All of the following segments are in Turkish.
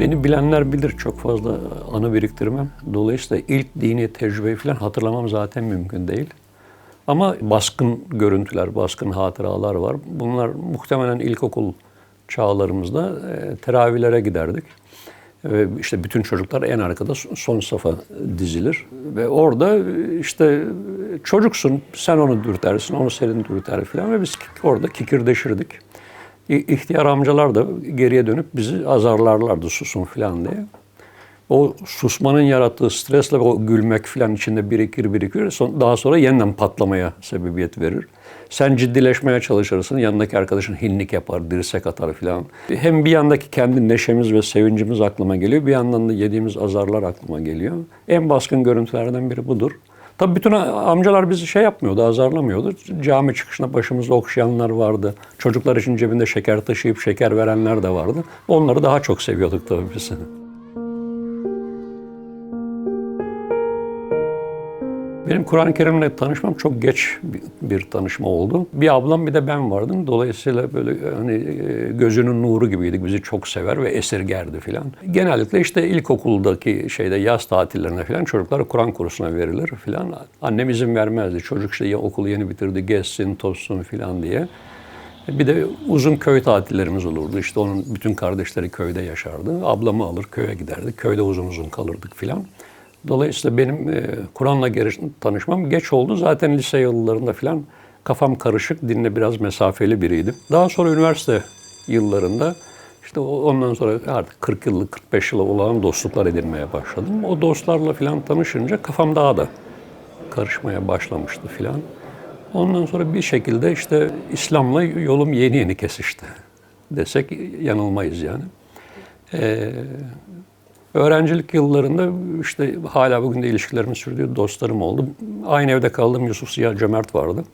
Beni bilenler bilir çok fazla anı biriktirmem. Dolayısıyla ilk dini tecrübeyi falan hatırlamam zaten mümkün değil. Ama baskın görüntüler, baskın hatıralar var. Bunlar muhtemelen ilkokul çağlarımızda e, teravihlere giderdik. Ve işte bütün çocuklar en arkada son safa dizilir. Ve orada işte çocuksun, sen onu dürtersin, onu senin dürter falan ve biz orada kikirdeşirdik. İhtiyar amcalar da geriye dönüp bizi azarlarlardı susun falan diye. O susmanın yarattığı stresle o gülmek falan içinde birikir birikir. Son- Daha sonra yeniden patlamaya sebebiyet verir. Sen ciddileşmeye çalışırsın. Yanındaki arkadaşın hinlik yapar, dirsek atar falan. Hem bir yandaki kendi neşemiz ve sevincimiz aklıma geliyor. Bir yandan da yediğimiz azarlar aklıma geliyor. En baskın görüntülerden biri budur. Tabii bütün amcalar bizi şey yapmıyordu, azarlamıyordu. Cami çıkışında başımızda okşayanlar vardı. Çocuklar için cebinde şeker taşıyıp şeker verenler de vardı. Onları daha çok seviyorduk tabii biz. Benim Kur'an-ı Kerim'le tanışmam çok geç bir, tanışma oldu. Bir ablam bir de ben vardım. Dolayısıyla böyle hani e, gözünün nuru gibiydik. Bizi çok sever ve esirgerdi filan. Genellikle işte ilkokuldaki şeyde yaz tatillerine filan çocuklar Kur'an kursuna verilir filan. Annem izin vermezdi. Çocuk işte ya okulu yeni bitirdi, gezsin, tozsun filan diye. Bir de uzun köy tatillerimiz olurdu. İşte onun bütün kardeşleri köyde yaşardı. Ablamı alır köye giderdik. Köyde uzun uzun kalırdık filan. Dolayısıyla benim e, Kur'an'la tanışmam geç oldu. Zaten lise yıllarında filan kafam karışık, dinle biraz mesafeli biriydim. Daha sonra üniversite yıllarında işte ondan sonra artık 40 yıllık, 45 yılı olan dostluklar edinmeye başladım. O dostlarla filan tanışınca kafam daha da karışmaya başlamıştı filan. Ondan sonra bir şekilde işte İslam'la yolum yeni yeni kesişti desek yanılmayız yani. Ee, öğrencilik yıllarında işte hala bugün de ilişkilerimi sürdüğü dostlarım oldu. Aynı evde kaldığım Yusuf Ziya Cömert vardı.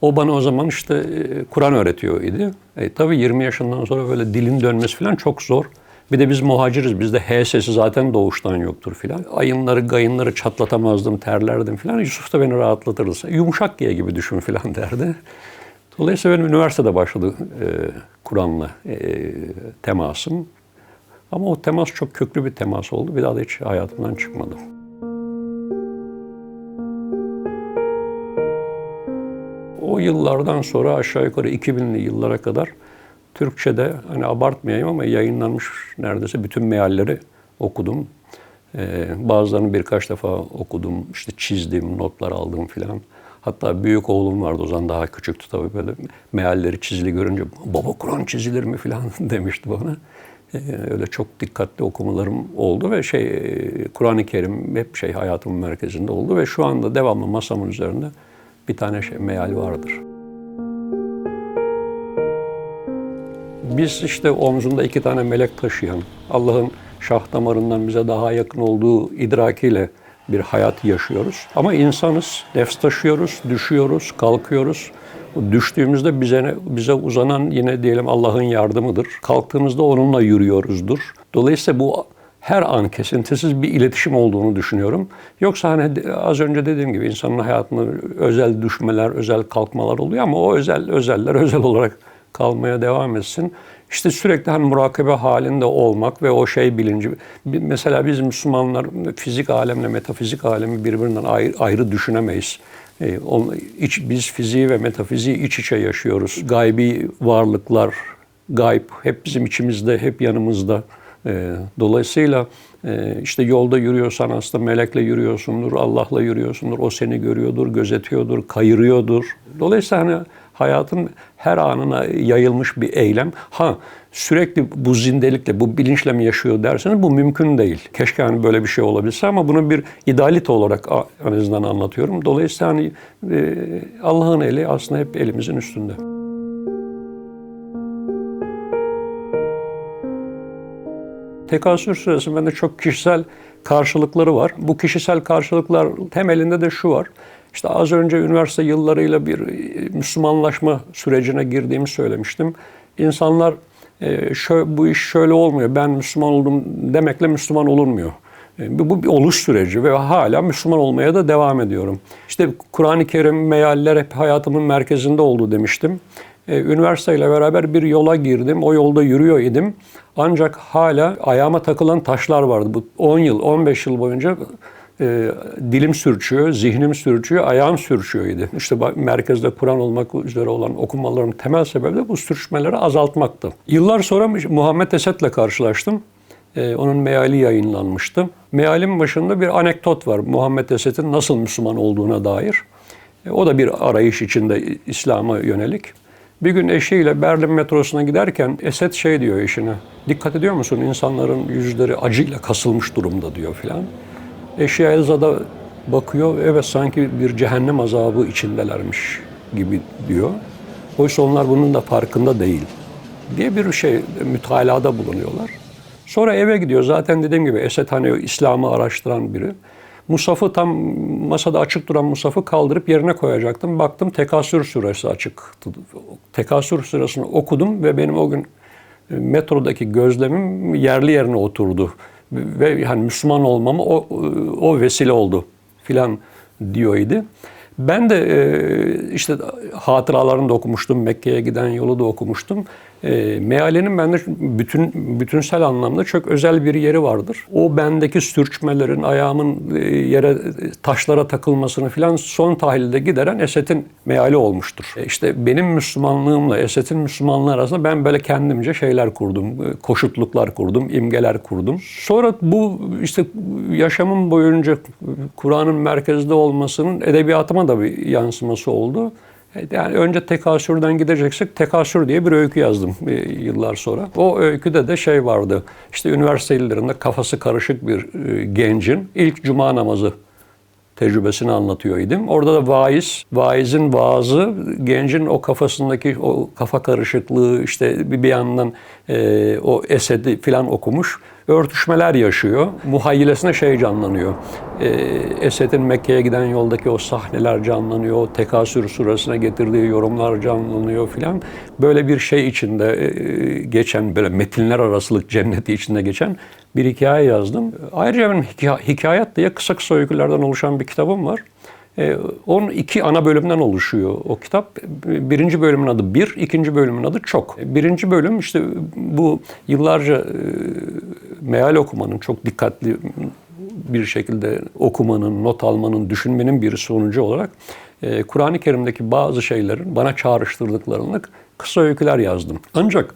O bana o zaman işte e, Kur'an öğretiyor idi. E, tabii 20 yaşından sonra böyle dilin dönmesi falan çok zor. Bir de biz muhaciriz. Bizde H sesi zaten doğuştan yoktur filan. Ayınları, gayınları çatlatamazdım, terlerdim filan. Yusuf da beni rahatlatırdı. Yumuşak giye gibi düşün filan derdi. Dolayısıyla benim üniversitede başladı e, Kur'an'la e, temasım. Ama o temas çok köklü bir temas oldu. Bir daha da hiç hayatımdan çıkmadı. O yıllardan sonra aşağı yukarı 2000'li yıllara kadar Türkçe'de hani abartmayayım ama yayınlanmış neredeyse bütün mealleri okudum. Ee, bazılarını birkaç defa okudum, işte çizdim, notlar aldım filan. Hatta büyük oğlum vardı o zaman daha küçüktü tabii böyle mealleri çizili görünce baba Kur'an çizilir mi filan demişti bana. Ee, öyle çok dikkatli okumalarım oldu ve şey e, Kur'an-ı Kerim hep şey hayatımın merkezinde oldu ve şu anda devamlı masamın üzerinde bir tane şey meal vardır. Biz işte omzunda iki tane melek taşıyan, Allah'ın şah damarından bize daha yakın olduğu idrakiyle bir hayat yaşıyoruz. Ama insanız, nefs taşıyoruz, düşüyoruz, kalkıyoruz. Düştüğümüzde bize bize uzanan yine diyelim Allah'ın yardımıdır. Kalktığımızda onunla yürüyoruzdur. Dolayısıyla bu her an kesintisiz bir iletişim olduğunu düşünüyorum. Yoksa hani az önce dediğim gibi insanın hayatında özel düşmeler, özel kalkmalar oluyor ama o özel özeller özel olarak kalmaya devam etsin. İşte sürekli hani murakabe halinde olmak ve o şey bilinci. Mesela biz Müslümanlar fizik alemle metafizik alemi birbirinden ayrı, ayrı düşünemeyiz. E, biz fiziği ve metafiziği iç içe yaşıyoruz. Gaybi varlıklar, gayb hep bizim içimizde, hep yanımızda. E, dolayısıyla e, işte yolda yürüyorsan aslında melekle yürüyorsundur, Allah'la yürüyorsundur. O seni görüyordur, gözetiyordur, kayırıyordur. Dolayısıyla hani hayatın her anına yayılmış bir eylem. Ha sürekli bu zindelikle, bu bilinçle mi yaşıyor derseniz bu mümkün değil. Keşke hani böyle bir şey olabilse ama bunu bir idealite olarak en azından anlatıyorum. Dolayısıyla hani e, Allah'ın eli aslında hep elimizin üstünde. Tekasür süresi bende çok kişisel karşılıkları var. Bu kişisel karşılıklar temelinde de şu var. İşte az önce üniversite yıllarıyla bir e, Müslümanlaşma sürecine girdiğimi söylemiştim. İnsanlar e, şöyle, bu iş şöyle olmuyor. Ben Müslüman oldum demekle Müslüman olunmuyor. E, Bu bu bir oluş süreci ve hala Müslüman olmaya da devam ediyorum. İşte Kur'an-ı Kerim, mealler hep hayatımın merkezinde oldu demiştim. E, üniversiteyle beraber bir yola girdim. O yolda yürüyor idim. Ancak hala ayağıma takılan taşlar vardı. Bu 10 yıl, 15 yıl boyunca e, dilim sürçüyor, zihnim sürçüyor, ayağım sürçüyor. İşte bak, merkezde Kur'an olmak üzere olan okumalarımın temel sebebi de bu sürçmeleri azaltmaktı. Yıllar sonra Muhammed Esed'le karşılaştım. E, onun meali yayınlanmıştı. Mealin başında bir anekdot var. Muhammed Esed'in nasıl Müslüman olduğuna dair. E, o da bir arayış içinde İslam'a yönelik. Bir gün eşiyle Berlin metrosuna giderken Esed şey diyor eşine. Dikkat ediyor musun insanların yüzleri acıyla kasılmış durumda diyor filan. Eşi Elza da bakıyor evet sanki bir cehennem azabı içindelermiş gibi diyor. Oysa onlar bunun da farkında değil diye bir şey mütalada bulunuyorlar. Sonra eve gidiyor. Zaten dediğim gibi Esed hani İslam'ı araştıran biri. Musaf'ı tam masada açık duran Musaf'ı kaldırıp yerine koyacaktım. Baktım Tekasür suresi açıktı. Tekasür suresini okudum ve benim o gün e, metrodaki gözlemim yerli yerine oturdu. Ve hani Müslüman olmamı o, o vesile oldu filan diyor idi. Ben de e, işte hatıralarını da okumuştum, Mekke'ye giden yolu da okumuştum. E, mealenin bende bütün bütünsel anlamda çok özel bir yeri vardır. O bendeki sürçmelerin, ayağımın e, yere taşlara takılmasını filan son tahlilde gideren Esed'in meali olmuştur. E, işte benim Müslümanlığımla Esed'in Müslümanlığı arasında ben böyle kendimce şeyler kurdum, e, koşutluklar kurdum, imgeler kurdum. Sonra bu işte yaşamım boyunca Kur'an'ın merkezde olmasının edebiyatıma da bir yansıması oldu. Yani önce tekasürden gideceksek tekasür diye bir öykü yazdım e, yıllar sonra. O öyküde de şey vardı. İşte üniversite yıllarında kafası karışık bir e, gencin ilk cuma namazı tecrübesini anlatıyor idim. Orada da vaiz, vaizin vaazı gencin o kafasındaki o kafa karışıklığı işte bir yandan e, o esedi filan okumuş örtüşmeler yaşıyor. Muhayyilesine şey canlanıyor. E, Esed'in Mekke'ye giden yoldaki o sahneler canlanıyor. O tekasür surasına getirdiği yorumlar canlanıyor filan. Böyle bir şey içinde e, geçen, böyle metinler arasılık cenneti içinde geçen bir hikaye yazdım. Ayrıca benim hikayet diye kısa kısa öykülerden oluşan bir kitabım var. E, onun iki ana bölümden oluşuyor o kitap. Birinci bölümün adı bir, ikinci bölümün adı çok. Birinci bölüm işte bu yıllarca e, meal okumanın, çok dikkatli bir şekilde okumanın, not almanın, düşünmenin bir sonucu olarak e, Kur'an-ı Kerim'deki bazı şeylerin bana çağrıştırdıklarını kısa öyküler yazdım. Ancak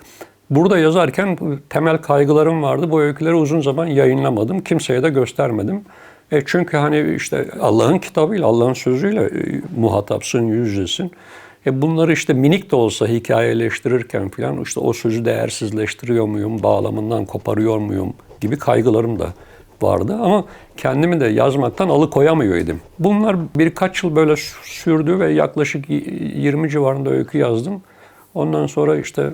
burada yazarken temel kaygılarım vardı. Bu öyküleri uzun zaman yayınlamadım. Kimseye de göstermedim. E çünkü hani işte Allah'ın kitabıyla, Allah'ın sözüyle e, muhatapsın, yüz yüzesin. E bunları işte minik de olsa hikayeleştirirken falan işte o sözü değersizleştiriyor muyum, bağlamından koparıyor muyum gibi kaygılarım da vardı ama kendimi de yazmaktan alıkoyamıyordum. Bunlar birkaç yıl böyle sürdü ve yaklaşık 20 civarında öykü yazdım. Ondan sonra işte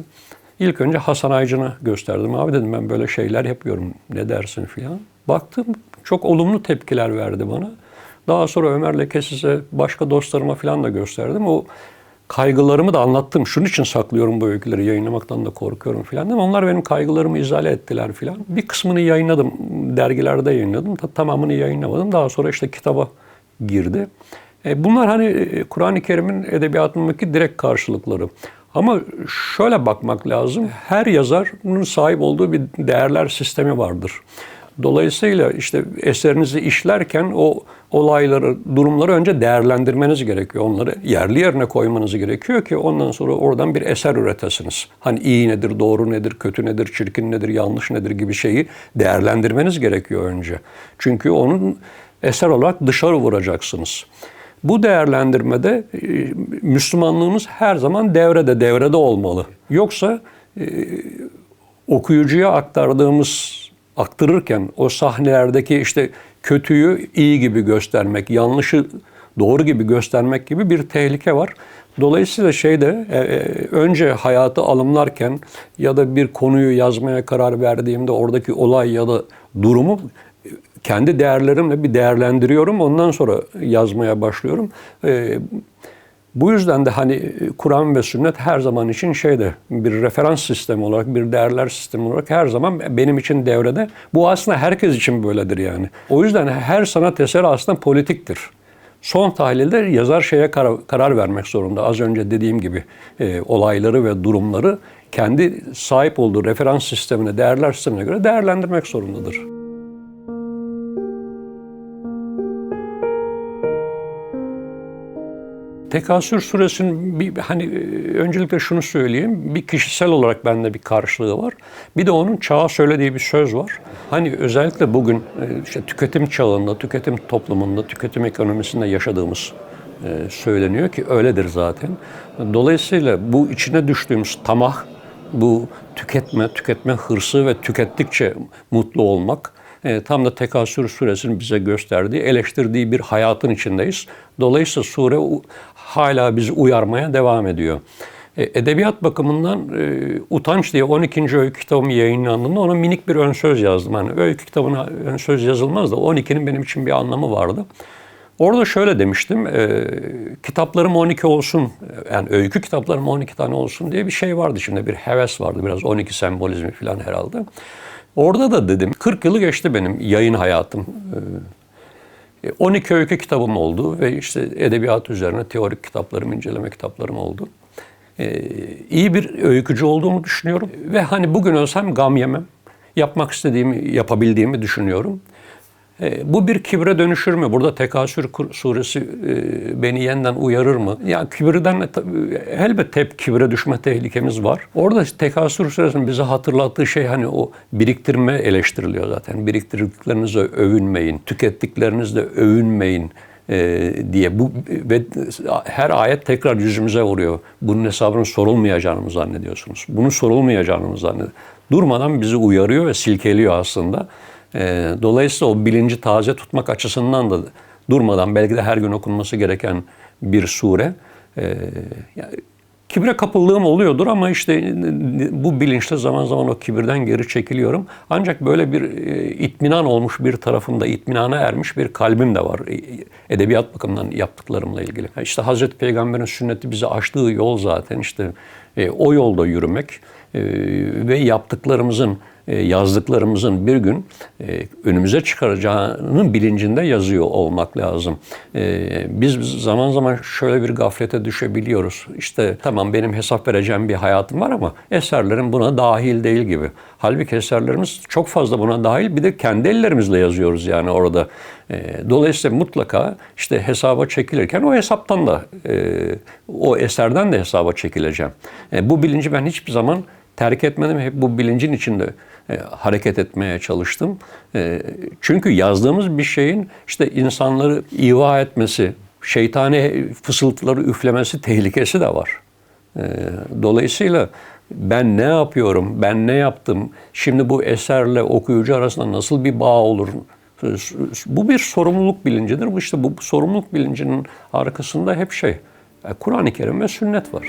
ilk önce Hasan Aycın'a gösterdim. Abi dedim ben böyle şeyler yapıyorum ne dersin filan. Baktım çok olumlu tepkiler verdi bana. Daha sonra Ömer Lekesiz'e başka dostlarıma falan da gösterdim. O kaygılarımı da anlattım. Şunun için saklıyorum bu öyküleri, yayınlamaktan da korkuyorum falan. Ama onlar benim kaygılarımı izale ettiler falan. Bir kısmını yayınladım, dergilerde yayınladım. Tamamını yayınlamadım. Daha sonra işte kitaba girdi. E, bunlar hani e, Kur'an-ı Kerim'in edebiyatındaki direkt karşılıkları. Ama şöyle bakmak lazım. Her yazarın sahip olduğu bir değerler sistemi vardır. Dolayısıyla işte eserinizi işlerken o olayları, durumları önce değerlendirmeniz gerekiyor. Onları yerli yerine koymanız gerekiyor ki ondan sonra oradan bir eser üretesiniz. Hani iyi nedir, doğru nedir, kötü nedir, çirkin nedir, yanlış nedir gibi şeyi değerlendirmeniz gerekiyor önce. Çünkü onun eser olarak dışarı vuracaksınız. Bu değerlendirmede e, Müslümanlığımız her zaman devrede, devrede olmalı. Yoksa e, okuyucuya aktardığımız aktarırken o sahnelerdeki işte kötüyü iyi gibi göstermek, yanlışı doğru gibi göstermek gibi bir tehlike var. Dolayısıyla şeyde e, e, önce hayatı alımlarken ya da bir konuyu yazmaya karar verdiğimde oradaki olay ya da durumu kendi değerlerimle bir değerlendiriyorum. Ondan sonra yazmaya başlıyorum. Bu yüzden de hani e, Kur'an ve sünnet her zaman için şeyde bir referans sistemi olarak, bir değerler sistemi olarak her zaman benim için devrede. Bu aslında herkes için böyledir yani. O yüzden her sanat eseri aslında politiktir. Son tahlilde yazar şeye karar, karar vermek zorunda. Az önce dediğim gibi e, olayları ve durumları kendi sahip olduğu referans sistemine, değerler sistemine göre değerlendirmek zorundadır. Tekasür suresinin bir hani e, öncelikle şunu söyleyeyim. Bir kişisel olarak bende bir karşılığı var. Bir de onun çağa söylediği bir söz var. Hani özellikle bugün e, işte tüketim çağında, tüketim toplumunda, tüketim ekonomisinde yaşadığımız e, söyleniyor ki öyledir zaten. Dolayısıyla bu içine düştüğümüz tamah, bu tüketme, tüketme hırsı ve tükettikçe mutlu olmak e, tam da Tekasür suresinin bize gösterdiği, eleştirdiği bir hayatın içindeyiz. Dolayısıyla sure hala bizi uyarmaya devam ediyor. E, edebiyat bakımından e, Utanç diye 12. öykü kitabım yayınlandığında ona minik bir ön söz yazdım. Hani öykü kitabına ön söz yazılmaz da 12'nin benim için bir anlamı vardı. Orada şöyle demiştim, e, kitaplarım 12 olsun, yani öykü kitaplarım 12 tane olsun diye bir şey vardı şimdi, bir heves vardı, biraz 12 sembolizmi falan herhalde. Orada da dedim, 40 yılı geçti benim yayın hayatım. E, 12 öykü kitabım oldu ve işte edebiyat üzerine teorik kitaplarım, inceleme kitaplarım oldu. E, iyi bir öykücü olduğumu düşünüyorum ve hani bugün ölsem gam yemem. Yapmak istediğimi, yapabildiğimi düşünüyorum. E, bu bir kibre dönüşür mü? Burada Tekasür suresi e, beni yeniden uyarır mı? Ya kibirden de tabii elbette hep kibre düşme tehlikemiz var. Orada Tekasür suresinin bize hatırlattığı şey hani o biriktirme eleştiriliyor zaten. Biriktirdiklerinizle övünmeyin, tükettiklerinizle övünmeyin e, diye bu ve her ayet tekrar yüzümüze vuruyor. Bunun hesabının sorulmayacağını mı zannediyorsunuz? Bunun sorulmayacağını mı zannediyorsunuz? Durmadan bizi uyarıyor ve silkeliyor aslında. E, dolayısıyla o bilinci taze tutmak açısından da durmadan belki de her gün okunması gereken bir sure. E, yani kibre kapıldığım oluyordur ama işte bu bilinçle zaman zaman o kibirden geri çekiliyorum. Ancak böyle bir e, itminan olmuş bir tarafımda, itminana ermiş bir kalbim de var. E, Edebiyat bakımından yaptıklarımla ilgili. İşte Hazreti Peygamber'in sünneti bize açtığı yol zaten işte e, o yolda yürümek e, ve yaptıklarımızın e, yazdıklarımızın bir gün e, önümüze çıkaracağının bilincinde yazıyor olmak lazım. E, Biz zaman zaman şöyle bir gaflete düşebiliyoruz. İşte tamam benim hesap vereceğim bir hayatım var ama eserlerim buna dahil değil gibi. Halbuki eserlerimiz çok fazla buna dahil. Bir de kendi ellerimizle yazıyoruz yani orada. Dolayısıyla mutlaka işte hesaba çekilirken o hesaptan da o eserden de hesaba çekileceğim. Bu bilinci ben hiçbir zaman terk etmedim. Hep bu bilincin içinde e, hareket etmeye çalıştım. E, çünkü yazdığımız bir şeyin işte insanları iva etmesi, şeytani fısıltıları üflemesi tehlikesi de var. E, dolayısıyla ben ne yapıyorum, ben ne yaptım, şimdi bu eserle okuyucu arasında nasıl bir bağ olur? Bu bir sorumluluk bilincidir. Bu işte bu sorumluluk bilincinin arkasında hep şey, Kur'an-ı Kerim ve sünnet var.